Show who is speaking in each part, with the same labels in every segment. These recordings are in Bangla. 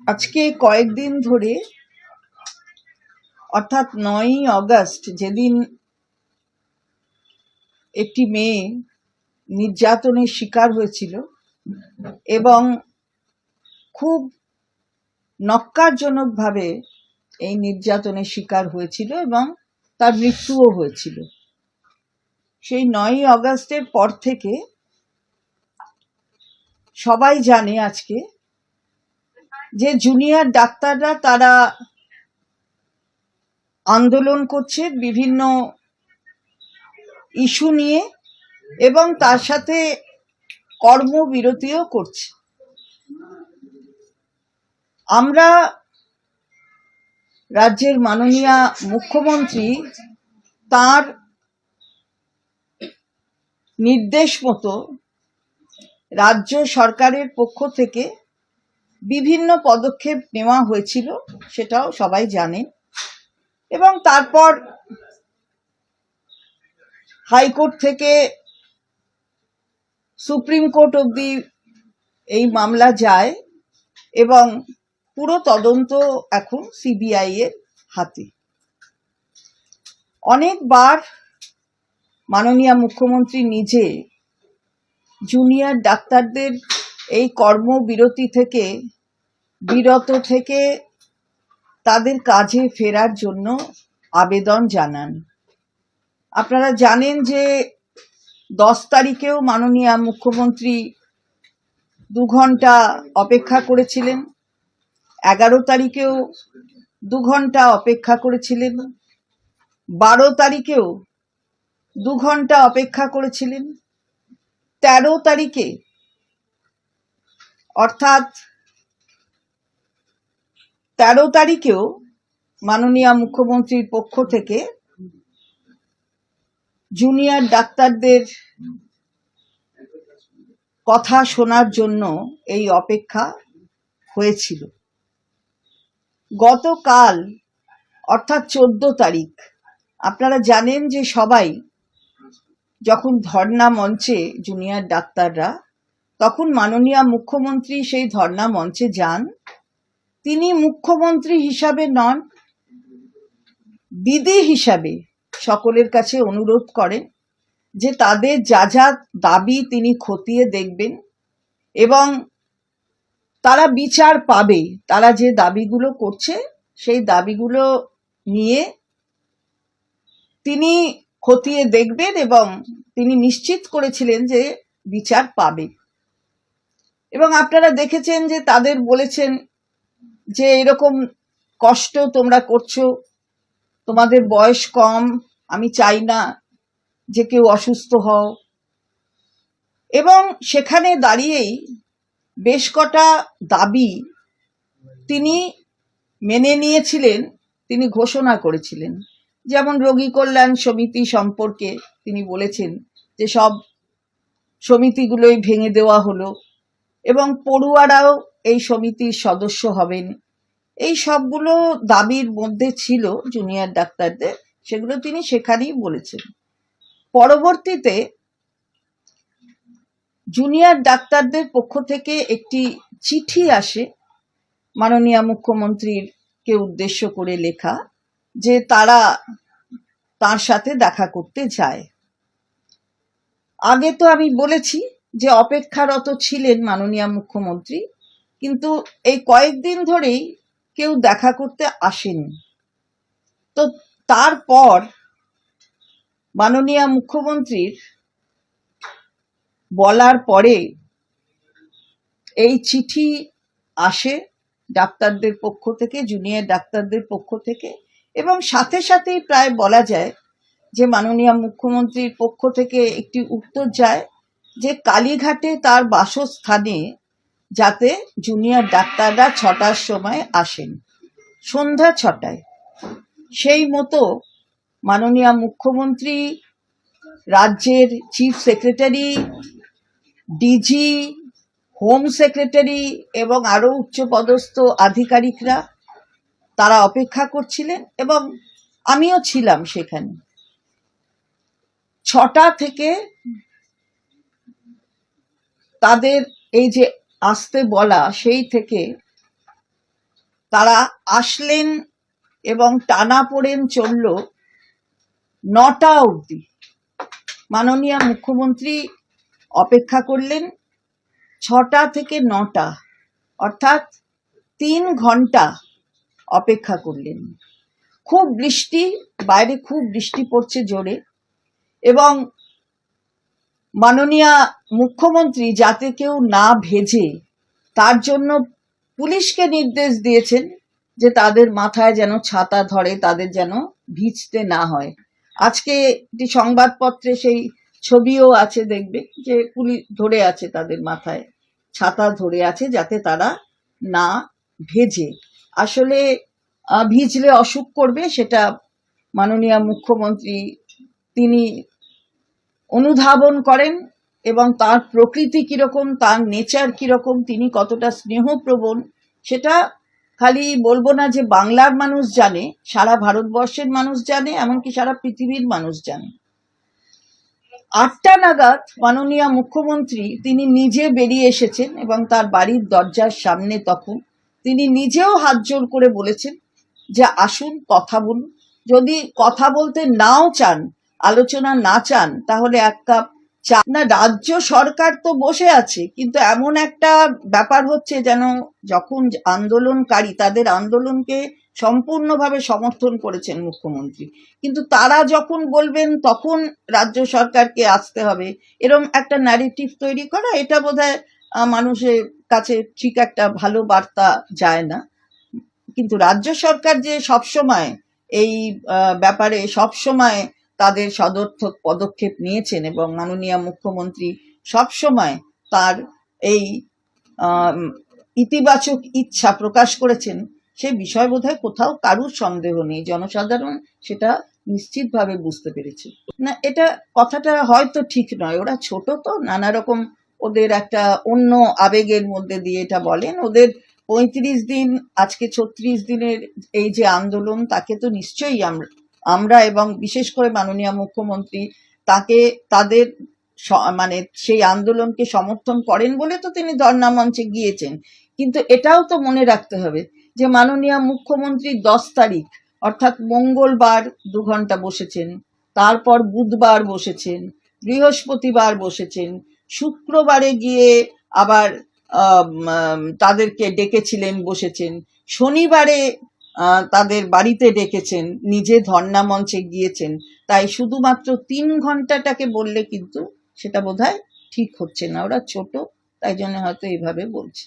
Speaker 1: আজকে কয়েকদিন ধরে, অর্থাৎ নয়ই অগস্ট যেদিন একটি মেয়ে নির্যাতনের শিকার হয়েছিল এবং খুব নক্কারজনকভাবে এই নির্যাতনের শিকার হয়েছিল এবং তার মৃত্যুও হয়েছিল। সেই নয়ই অগস্টের পর থেকে সবাই জানে আজকে যে জুনিয়র ডাক্তাররা তারা আন্দোলন করছে বিভিন্ন ইস্যু নিয়ে এবং তার সাথে কর্মবিরতিও করছে। আমরা রাজ্যের মাননীয় মুখ্যমন্ত্রী তার নির্দেশ মতো রাজ্য সরকারের পক্ষ থেকে বিভিন্ন পদক্ষেপ নেওয়া হয়েছিল, সেটাও সবাই জানেন। এবং তারপর হাইকোর্ট থেকে সুপ্রিম কোর্ট অবধি এই মামলা যায় এবং পুরো তদন্ত এখন সিবিআই এর হাতে। অনেকবার মাননীয় মুখ্যমন্ত্রী নিজে জুনিয়র ডাক্তারদের এই কর্মবিরতি থেকে, বিরত থেকে তাদের কাজে ফেরার জন্য আবেদন জানান। আপনারা জানেন যে দশ তারিখেও মাননীয় মুখ্যমন্ত্রী দু ঘণ্টা অপেক্ষা করেছিলেন, এগারো তারিখেও দু ঘণ্টা অপেক্ষা করেছিলেন, বারো তারিখেও দু ঘণ্টা অপেক্ষা করেছিলেন, তেরো তারিখে অর্থাৎ তেরো তারিখেও মাননীয় মুখ্যমন্ত্রীর পক্ষ থেকে জুনিয়র ডাক্তারদের কথা শোনার জন্য এই অপেক্ষা হয়েছিল। গতকাল, অর্থাৎ চোদ্দ তারিখ, আপনারা জানেন যে সবাই যখন ধর্ণা মঞ্চে জুনিয়র ডাক্তাররা তখন মাননীয় মুখ্যমন্ত্রী সেই ধর্ণা মঞ্চে যান। তিনি মুখ্যমন্ত্রী হিসাবে নন বিধি হিসাবে সকলের কাছে অনুরোধ করেন যে তাদের যা যা দাবি তিনি খতিয়ে দেখবেন এবং তারা বিচার পাবে। তারা যে দাবিগুলো করছে, সেই দাবিগুলো নিয়ে তিনি খতিয়ে দেখবেন এবং তিনি নিশ্চিত করেছিলেন যে বিচার পাবে। এবং আপনারা দেখেছেন যে তাদের বলেছেন যে এরকম কষ্ট তোমরা করছ, তোমাদের বয়স কম, আমি চাই না যে কেউ অসুস্থ হও। এবং সেখানে দাঁড়িয়েই বেশ কটা দাবি তিনি মেনে নিয়েছিলেন, তিনি ঘোষণা করেছিলেন। যেমন রোগী কল্যাণ সমিতি সম্পর্কে তিনি বলেছেন যে সব সমিতিগুলোই ভেঙে দেওয়া হলো। এবং পড়ুয়ারাও এই সমিতির সদস্য হবেন। এই সবগুলো দাবির মধ্যে ছিল জুনিয়র ডাক্তারদের, সেগুলো তিনি সেখানেই বলেছেন। পরবর্তীতে জুনিয়র ডাক্তারদের পক্ষ থেকে একটি চিঠি আসে মাননীয় মুখ্যমন্ত্রীর কে উদ্দেশ্য করে লেখা যে তারা তার সাথে দেখা করতে যায়। আগে তো আমি বলেছি যে অপেক্ষারত ছিলেন মাননীয় মুখ্যমন্ত্রী, কিন্তু এই কয়েকদিন ধরেই কেউ দেখা করতে আসেনি। তো তারপর মাননীয় মুখ্যমন্ত্রীর বলার পরে এই চিঠি আসে ডাক্তারদের পক্ষ থেকে, জুনিয়র ডাক্তারদের পক্ষ থেকে, এবং সাথে সাথেই প্রায় বলা যায় যে মাননীয় মুখ্যমন্ত্রীর পক্ষ থেকে একটি উত্তর যায়। যে কালীঘাটে তার বাসস্থানে যাতে জুনিয়র ডাক্তাররা ছটার সময় আসেন। সন্ধ্যা ছটায়। সেই মতো মাননীয় মুখ্যমন্ত্রী, রাজ্যের chief secretary DG home secretary এবং আরও উচ্চপদস্থ আধিকারিকরা তারা অপেক্ষা করছিলেন এবং আমিও ছিলাম সেখানে। ছটা থেকে তাদের এই যে আসতে বলা, সেই থেকে তারা আসলেন এবং টানা পড়েন চলল নটা অবধি। মাননীয় মুখ্যমন্ত্রী অপেক্ষা করলেন ছটা থেকে নটা, অর্থাৎ তিন ঘণ্টা অপেক্ষা করলেন। খুব বৃষ্টি, বাইরে খুব বৃষ্টি পড়ছে জোরে এবং মাননীয় মুখ্যমন্ত্রী যাতে কেউ না ভেজে, তার জন্য পুলিশকে নির্দেশ দিয়েছেন যে তাদের মাথায় যেন ছাতা ধরে, তাদের যেন ভিজতে না হয়। আজকে একটি সংবাদপত্রে সেই ছবিও আছে দেখবে যে পুলিশ ধরে আছে তাদের মাথায়, ছাতা ধরে আছে যাতে তারা না ভেজে। আসলে ভিজলে অসুখ করবে সেটা মাননীয় মুখ্যমন্ত্রী, তিনি অনুধাবন করেন। এবং তার প্রকৃতি কীরকম, তার নেচার কীরকম, তিনি কতটা স্নেহপ্রবণ, সেটা খালি বলব না যে বাংলার মানুষ জানে, সারা ভারতবর্ষের মানুষ জানে, এমনকি সারা পৃথিবীর মানুষ জানে। আটটা নাগাদ মাননীয় মুখ্যমন্ত্রী, তিনি নিজে বেরিয়ে এসেছেন এবং তার বাড়ির দরজার সামনে তখন তিনি নিজেও হাত জোর করে বলেছেন যে আসুন কথা বলুন। যদি কথা বলতে নাও চান, আলোচনা না চান, তাহলে এক কাপ না, রাজ্য সরকার তো বসে আছে, কিন্তু এমন একটা ব্যাপার হচ্ছে যেন যখন আন্দোলনকারী তাদের আন্দোলনকে সম্পূর্ণভাবে সমর্থন করেছেন মুখ্যমন্ত্রী। কিন্তু তারা যখন বলবেন তখন রাজ্য সরকারকে আসতে হবে। এরম একটা ন্যারেটিভ তৈরি করা, এটা বোধহয় মানুষের কাছে ঠিক একটা ভালো বার্তা যায় না। কিন্তু রাজ্য সরকার যে সবসময় এই ব্যাপারে সবসময় তাদের সদর্থক পদক্ষেপ নিয়েছেন এবং মাননীয় মুখ্যমন্ত্রী সবসময় তার এই ইতিবাচক ইচ্ছা প্রকাশ করেছেন। সে বিষয় বোধহয় কোথাও কারুর সন্দেহ নেই। জনসাধারণ সেটা নিশ্চিতভাবে বুঝতে পেরেছে। না, এটা কথাটা হয়তো ঠিক নয়। ওরা ছোট তো, নানা রকম ওদের একটা অন্য আবেগের মধ্যে দিয়ে এটা বলেন। ওদের পঁয়ত্রিশ দিন, আজকে ছত্রিশ দিনের এই যে আন্দোলন, তাকে তো নিশ্চয়ই আমরা আমরা এবং বিশেষ করে মাননীয় মুখ্যমন্ত্রী তাকে, তাদের মানে সেই আন্দোলনকে সমর্থন করেন বলে তো তিনি ধর্ণা মঞ্চে গিয়েছেন। কিন্তু এটাও তো মনে রাখতে হবে যে মাননীয় মুখ্যমন্ত্রী দশ তারিখ, অর্থাৎ মঙ্গলবার দু ঘণ্টা বসেছেন, তারপর বুধবার বসেছেন, বৃহস্পতিবার বসেছেন, শুক্রবারে গিয়ে আবার তাদেরকে ডেকেছিলেন, বসেছেন, শনিবারে তাদের বাড়িতে ডেকেছেন, নিজে ধর্ণা মঞ্চে গিয়েছেন। তাই শুধুমাত্র তিন ঘন্টাটাকে বললে কিন্তু সেটা বোধহয় ঠিক হচ্ছে না। ওরা ছোট, তাই জন্য হয়তো এইভাবে বলছে।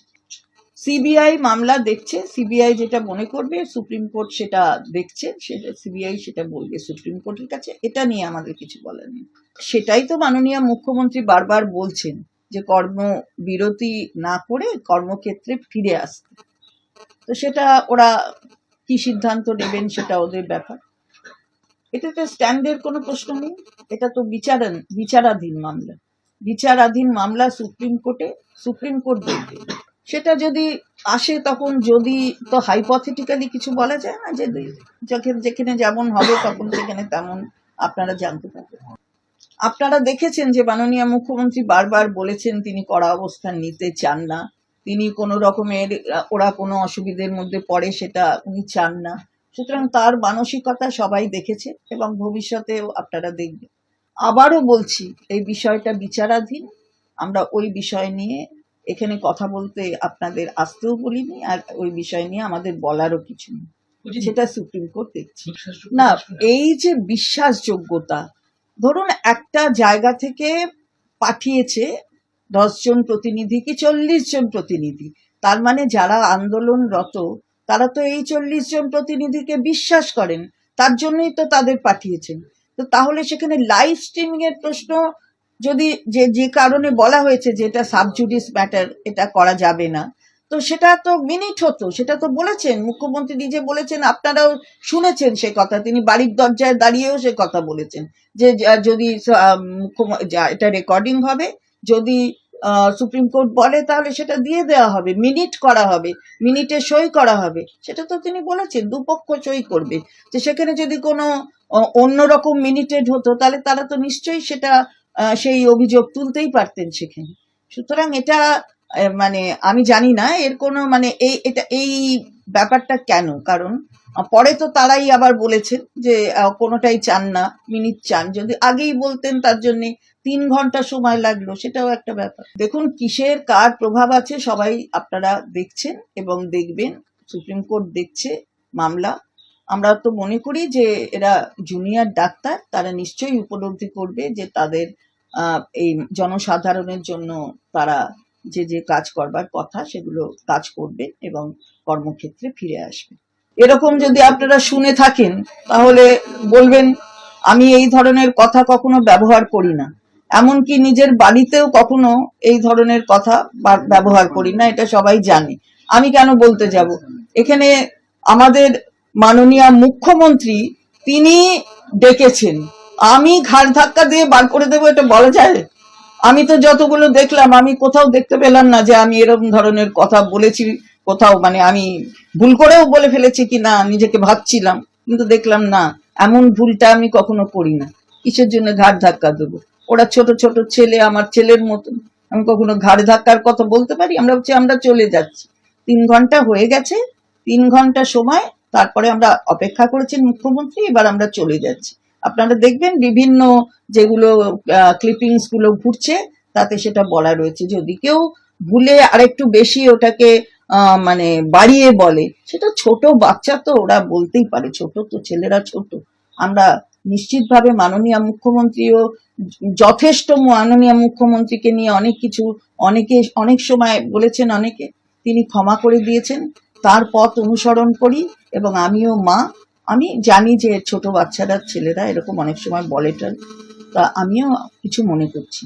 Speaker 1: সিবিআই মামলা দেখছে, সিবিআই যেটা মনে করবে, সুপ্রিম কোর্ট সেটা দেখছে, সেটা সিবিআই সেটা বলবে সুপ্রিম কোর্টের কাছে। এটা নিয়ে আমাদের কিছু বলার নেই। সেটাই তো মাননীয় মুখ্যমন্ত্রী বারবার বলছেন যে কর্মবিরতি না করে কর্মক্ষেত্রে ফিরে আসতে। তো সেটা ওরা কি সিদ্ধান্ত নেবেন সেটা ওদের ব্যাপার। এটাতে স্ট্যান্ডের কোনো প্রশ্ন নেই। এটা তো বিচারান বিচারাধীন মামলা। বিচারাধীন মামলা সুপ্রিম কোর্টে, সুপ্রিম কোর্ট দেখবে সেটা যদি আসে তখন যদি তো হাইপথেটিক্যালি কিছু বলা যায় না যে যখন যেখানে যেমন হবে তখন সেখানে তেমন আপনারা জানতে পারবেন। আপনারা দেখেছেন যে মাননীয় মুখ্যমন্ত্রী বারবার বলেছেন তিনি কড়া অবস্থান নিতে চান না। তিনি কোনো রকমের ওরা কোনো অসুবিধের মধ্যে পড়ে সেটা উনি চান না। সুতরাং তার মানসিকতা সবাই দেখেছে এবং ভবিষ্যতেও আপনারা দেখবেন। আবারও বলছি এই বিষয়টা বিচারাধীন। আমরা ওই বিষয় নিয়ে এখানে কথা বলতে আপনাদের আসতেও বলিনি আর ওই বিষয় নিয়ে আমাদের বলারও কিছু নেই। সেটা সুপ্রিম কোর্ট দেখছে। না এই যে বিশ্বাসযোগ্যতা ধরুন একটা জায়গা থেকে পাঠিয়েছে দশজন প্রতিনিধি কি চল্লিশ জন প্রতিনিধি? তার মানে যারা আন্দোলনরত, তারা তো এই চল্লিশ জন প্রতিনিধিকে বিশ্বাস করেন, তার জন্যই তো তাদের পাঠিয়েছেন। তো তাহলে সেখানে লাইভ স্ট্রিমিং এর প্রশ্ন যদি যে যে কারণে বলা হয়েছে যে এটা সাবজুডিস ম্যাটার এটা করা যাবে না, তো সেটা তো মিনিট হতো। সেটা তো বলেছেন, মুখ্যমন্ত্রী নিজে বলেছেন, আপনারাও শুনেছেন সে কথা, তিনি বাড়ির দরজায় দাঁড়িয়েও সে কথা বলেছেন যে যদি এটা রেকর্ডিং হবে যদি সুপ্রিম কোর্ট বলে, তাহলে সেটা দিয়ে দেওয়া হবে মিনিট করা হবে মিনিটে সই করা হবে। সেটা তো তিনি বলেছেন, দুপক্ষ সই করবে। যে সেখানে যদি কোনো অন্যরকম মিনিটেড হতো, তাহলে তারা তো নিশ্চয়ই সেটা সেই অভিযোগ তুলতেই পারতেন সেখানে। সুতরাং এটা মানে আমি জানি না, এর কোনো মানে এই, এটা, এই ব্যাপারটা কেন? কারণ পরে তো তারাই আবার বলেছেন যে কোনোটাই চান না মিনিট চান। যদি আগেই বলতেন, তার জন্য তিন ঘণ্টা সময় লাগল, সেটাও একটা ব্যাপার। দেখুন, কিসের কার প্রভাব আছে সবাই আপনারা দেখছেন এবং দেখবেন, সুপ্রিম কোর্ট দেখছে মামলা। আমরা তো মনে করি যে এরা জুনিয়র ডাক্তার, তারা নিশ্চয়ই উপলব্ধি করবে যে তাদের এই জনসাধারণের জন্য তারা যে যে কাজ করবার কথা, সেগুলো কাজ করবে এবং কর্মক্ষেত্রে ফিরে আসবে এরকম যদি আপনারা শুনে থাকেন, তাহলে বলবেন, আমি এই ধরনের কথা কখনো ব্যবহার করি না। এমনকি নিজের বাড়িতেও কখনো এই ধরনের কথা ব্যবহার করি না, এটা সবাই জানে। আমি কেন বলতে যাব? এখানে আমাদের মাননীয় মুখ্যমন্ত্রী তিনি ডেকেছেন। আমি ঘাড় ধাক্কা দিয়ে বার করে দেবো, এটা বলা যায়? আমি তো যতগুলো দেখলাম, আমি কোথাও দেখতে পেলাম না যে আমি এরকম ধরনের কথা বলেছি কোথাও মানে আমি ভুল করেও বলে ফেলেছি কি না, নিজেকে ভাবছিলাম, কিন্তু দেখলাম না, এমন ভুলটা আমি কখনো করি না। কিসের জন্য ঘাড় ধাক্কা দেবো? ওরা ছোট ছোট ছেলে, আমার ছেলের মতন। আমি কখনো ঘাড় ধাক্কার কথা বলতে পারি, আমরা হচ্ছে আমরা চলে যাচ্ছি। তিন ঘণ্টা হয়ে গেছে, তিন ঘণ্টা সময়, তারপরে আমরা অপেক্ষা করেছেন মুখ্যমন্ত্রী, এবার আমরা চলে যাচ্ছি। আপনারা দেখবেন বিভিন্ন যেগুলো ক্লিপিংসগুলো ঘুরছে, তাতে সেটা বলা রয়েছে। যদি কেউ ভুলে আরেকটু বেশি ওটাকে মানে বাড়িয়ে বলে, সেটা ছোট বাচ্চা তো, ওরা বলতেই পারে, ছোট তো, ছেলেরা ছোট। আমরা নিশ্চিতভাবে মাননীয় মুখ্যমন্ত্রীও যথেষ্ট মাননীয় মুখ্যমন্ত্রীকে নিয়ে অনেক কিছু, অনেকে, অনেক সময় বলেছেন অনেকে, তিনি ক্ষমা করে দিয়েছেন তার পথ অনুসরণ করি এবং আমিও মা আমি জানি যে ছোট বাচ্চারা, ছেলেরা এরকম অনেক সময় বলে টলে। তা আমিও কিছু মনে করছি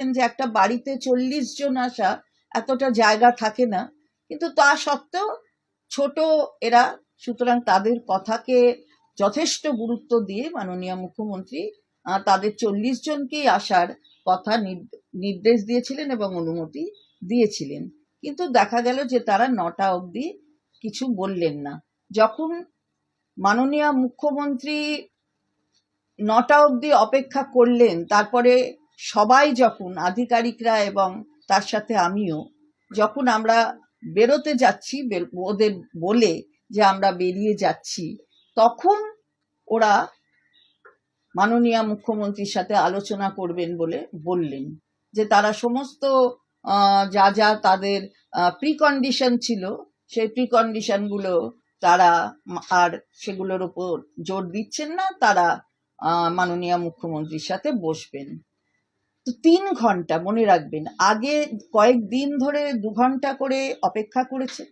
Speaker 1: যে একটা বাড়িতে চল্লিশ জন আসা এতটা জায়গা থাকে না, কিন্তু তা সত্ত্বেও ছোট এরা, সুতরাং তাদের কথাকে যথেষ্ট গুরুত্ব দিয়ে মাননীয় মুখ্যমন্ত্রী তাদের চল্লিশ জনকেই আসার কথা নির- নির্দেশ দিয়েছিলেন এবং অনুমতি দিয়েছিলেন। কিন্তু দেখা গেল যে তারা নটা অবধি কিছু বললেন না। যখন মাননীয় মুখ্যমন্ত্রী নটা অবধি অপেক্ষা করলেন, তারপরে সবাই যখন, আধিকারিকরা এবং তার সাথে আমিও, যখন আমরা বেরোতে যাচ্ছি ওদের বলে যে আমরা বেরিয়ে যাচ্ছি, তখন ওরা মাননীয় মুখ্যমন্ত্রীর সাথে আলোচনা করবেন বলে বললেন যে তারা সমস্ত যা যা তাদের প্রিকন্ডিশন ছিল, সেই প্রিকন্ডিশনগুলো তারা আর সেগুলোর উপর জোর দিচ্ছেন না, তারা মাননীয় মুখ্যমন্ত্রীর সাথে বসবেন। তো তিন ঘণ্টা মনে রাখবেন, আগে কয়েকদিন ধরে দু ঘণ্টা করে অপেক্ষা করেছে।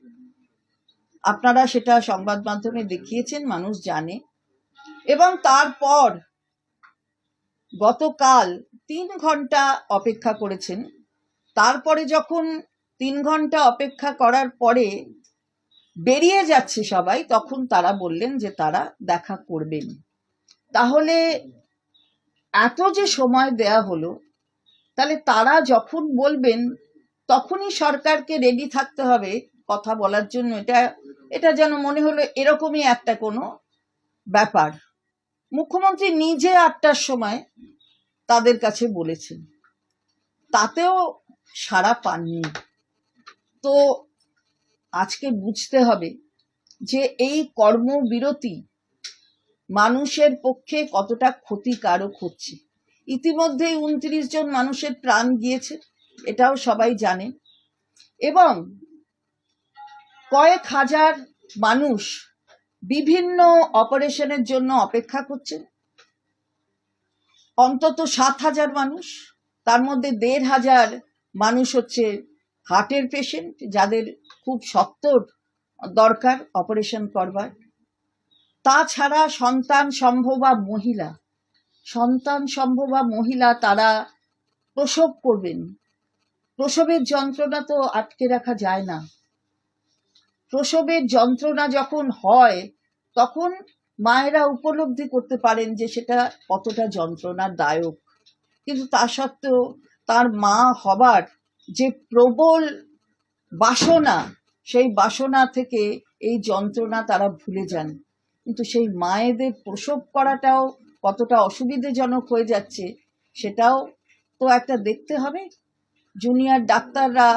Speaker 1: আপনারা সেটা সংবাদ মাধ্যমে দেখিয়েছেন, মানুষ জানে। এবং তারপর গতকাল তিন ঘণ্টা অপেক্ষা করেছেন। তারপরে যখন তিন ঘণ্টা অপেক্ষা করার পরে বেরিয়ে যাচ্ছে সবাই, তখন তারা বললেন যে তারা দেখা করবেন। তাহলে এত যে সময় দেয়া হলো, তাহলে তারা যখন বলবেন, তখনই সরকারকে রেডি থাকতে হবে কথা বলার জন্য। এটা এটা যেন মনে হলো এরকমই একটা কোনো ব্যাপার। মুখ্যমন্ত্রী নিজে আটটার সময় তাদের কাছে বলেছেন। তাতেও সাড়া পাননি। তো আজকে বুঝতে হবে যে এই কর্মবিরতি মানুষের পক্ষে কতটা ক্ষতিকারক হচ্ছে। ইতিমধ্যেই উনত্রিশ জন মানুষের প্রাণ গিয়েছে, এটাও সবাই জানে। এবং কয়েক হাজার মানুষ বিভিন্ন অপারেশনের জন্য অপেক্ষা করছেন। অন্তত সাত হাজার মানুষ, তার মধ্যে দেড় হাজার মানুষ হচ্ছে হার্টের পেশেন্ট, যাদের খুব সত্তর দরকার অপারেশন করবার। তাছাড়া সন্তান সম্ভবা মহিলা, সন্তান সম্ভবা মহিলা তারা প্রসব করবেন। প্রসবের যন্ত্রণা তো আটকে রাখা যায় না। প্রসবের যন্ত্রণা যখন হয়, তখন মায়েরা উপলব্ধি করতে পারেন যে সেটা কতটা যন্ত্রণাদায়ক। কিন্তু তা সত্ত্বেও তার মা হবার যে প্রবল বাসনা, সেই বাসনা থেকে এই যন্ত্রণা তারা ভুলে যান। কিন্তু সেই মায়েদের প্রসব করাটাও কতটা অসুবিধাজনক হয়ে যাচ্ছে, সেটাও তো একটা দেখতে হবে। জুনিয়র ডাক্তাররা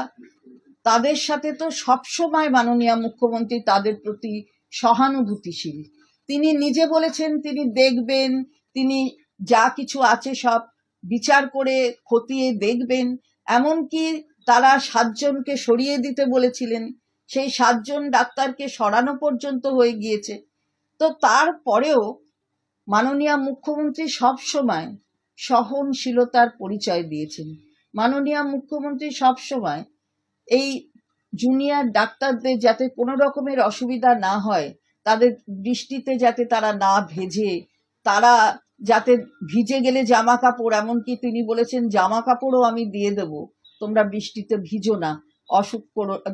Speaker 1: তাদের সাথে তো সবসময় মাননীয় মুখ্যমন্ত্রী তাদের প্রতি সহানুভূতিশীল। তিনি নিজে বলেছেন, তিনি দেখবেন, তিনি যা কিছু আছে সব বিচার করে খতিয়ে দেখবেন। এমনকি তারা সাতজনকে সরিয়ে দিতে বলেছিলেন, সেই সাতজন ডাক্তারকে সরানো পর্যন্ত হয়ে গিয়েছে। তো তারপরেও মাননীয় মুখ্যমন্ত্রী সবসময় সহনশীলতার পরিচয় দিয়েছেন। মাননীয় মুখ্যমন্ত্রী সবসময় এই জুনিয়র ডাক্তারদের যাতে কোনো রকমের অসুবিধা না হয়, তাদের বৃষ্টিতে যাতে তারা না ভেজে, তারা যাতে ভিজে গেলে জামা কাপড় এমনকি তিনি বলেছেন জামা কাপড়ও আমি দিয়ে দেব, তোমরা বৃষ্টিতে ভিজো না, অসুখ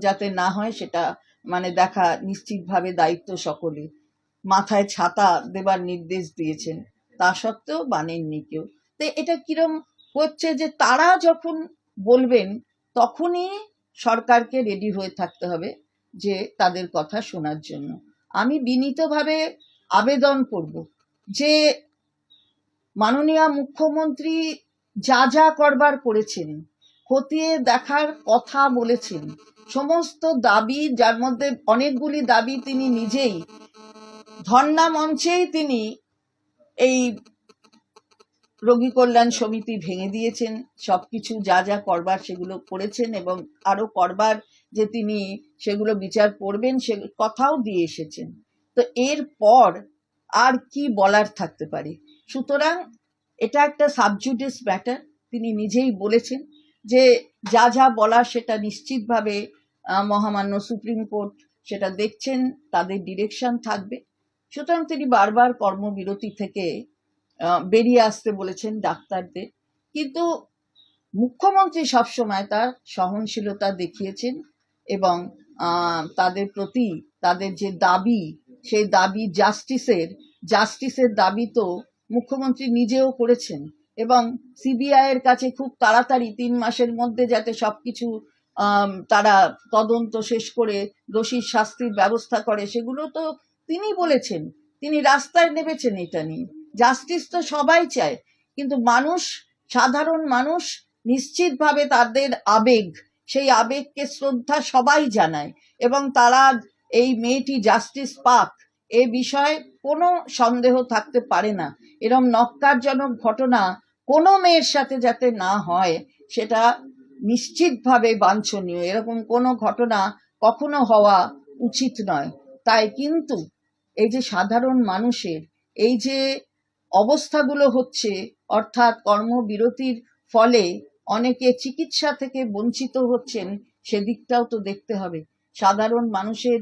Speaker 1: যাতে না হয় সেটা মানে দেখা নিশ্চিতভাবে দায়িত্ব সকলে মাথায় ছাতা দেবার নির্দেশ দিয়েছেন, তা সত্ত্বেও মানেননি কেউ। তো এটা কিরম হচ্ছে যে তারা যখন বলবেন, তখনই সরকারকে রেডি হয়ে থাকতে হবে যে তাদের কথা শোনার জন্য। আমি বিনীতভাবে আবেদন করব যে মাননীয় মুখ্যমন্ত্রী যা যা করবার করেছেন, খতিয়ে দেখার কথা বলেছেন, সমস্ত দাবি যার মধ্যে অনেকগুলি দাবি তিনি নিজেই, ধর্ণা মঞ্চেই তিনি এই রোগী কল্যাণ সমিতি ভেঙে দিয়েছেন, সবকিছু যা যা করবার সেগুলো করেছেন এবং আরও করবার যে তিনি সেগুলো বিচার করবেন সে কথাও দিয়ে এসেছেন। তো এর পর আর কি বলার থাকতে পারে? সুতরাং এটা একটা সাবজুডিস ম্যাটার তিনি নিজেই বলেছেন যে যা যা বলার সেটা নিশ্চিতভাবে মহামান্য সুপ্রিম কোর্ট সেটা দেখছেন, তাদের ডিরেকশন থাকবে। সুতরাং তিনি বারবার কর্মবিরতি থেকে বেরিয়ে আসতে বলেছেন ডাক্তারদের। কিন্তু মুখ্যমন্ত্রী সবসময় তার সহনশীলতা দেখিয়েছেন এবং তাদের প্রতি তাদের যে দাবি সেই দাবি জাস্টিসের জাস্টিসের দাবি তো মুখ্যমন্ত্রী নিজেও করেছেন এবং সিবিআই এর কাছে খুব তাড়াতাড়ি তিন মাসের মধ্যে যাতে সবকিছু আম, তারা তদন্ত শেষ করে দোষীর শাস্তির ব্যবস্থা করে সেগুলো তো তিনি বলেছেন। তিনি রাস্তায় নেমেছেন এটা নিয়ে। জাস্টিস তো সবাই চায়, কিন্তু মানুষ, সাধারণ মানুষ নিশ্চিতভাবে তাদের আবেগ, সেই আবেগকে শ্রদ্ধা সবাই জানায় এবং তারা এই মেয়েটি জাস্টিস পাক। এ বিষয়ে কোনো সন্দেহ থাকতে পারে না। এরম নক্কারজনক ঘটনা কোনো মেয়ের সাথে যাতে না হয়, সেটা নিশ্চিতভাবে বাঞ্ছনীয়। এরকম কোনো ঘটনা কখনো হওয়া উচিত নয়। তাই কিন্তু এই যে সাধারণ মানুষের, এই যে অবস্থাগুলো হচ্ছে, অর্থাৎ কর্মবিরতির ফলে অনেকে চিকিৎসা থেকে বঞ্চিত হচ্ছেন, সেদিকটাও তো দেখতে হবে। সাধারণ মানুষের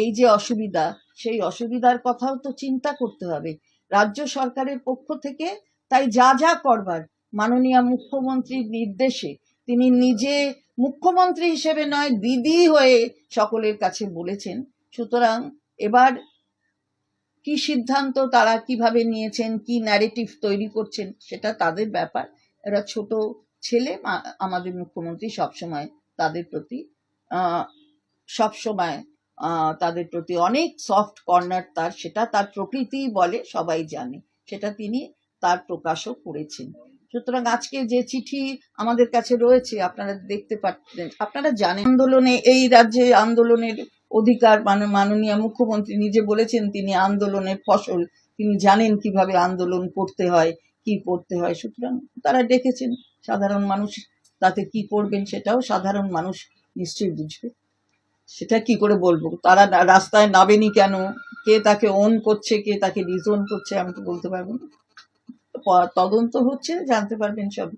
Speaker 1: এই যে অসুবিধা, সেই অসুবিধার কথাও তো চিন্তা করতে হবে। রাজ্য সরকারের পক্ষ থেকে তাই যা যা করবার, মাননীয় মুখ্যমন্ত্রীর নির্দেশে, তিনি নিজে মুখ্যমন্ত্রী হিসেবে নয়, দিদি হয়ে সকলের কাছে বলেছেন। সুতরাং এবার কি সিদ্ধান্ত তারা কীভাবে নিয়েছেন, কি ন্যারেটিভ তৈরি করছেন, সেটা তাদের ব্যাপার। এরা ছোট ছেলে আমাদের মুখ্যমন্ত্রী সবসময় তাদের প্রতি সবসময় তাদের প্রতি অনেক সফট কর্নার তার, সেটা তার প্রকৃতিই বলে, সবাই জানে। সেটা তিনি তার প্রকাশও করেছেন। সুতরাং আজকে যে চিঠি আমাদের কাছে রয়েছে, আপনারা দেখতে পাচ্ছেন, আপনারা জানেন, আন্দোলনে, এই রাজ্যে আন্দোলনের অধিকার মানে মাননীয় মুখ্যমন্ত্রী নিজে বলেছেন তিনি আন্দোলনের ফসল। তিনি জানেন কীভাবে আন্দোলন করতে হয়, কি করতে হয়। সুতরাং তারা ডেকেছেন সাধারণ মানুষ তাতে কি করবেন সেটাও সাধারণ মানুষ নিশ্চয়ই বুঝবে। সেটা কি করে বলব? তারা রাস্তায় নামেনি কেন? কে তাকে অন করছে, কে তাকে ডিজোন করছে আমি তো বলতে পারব না। তদন্ত হচ্ছে, জানতে পারবেন সব।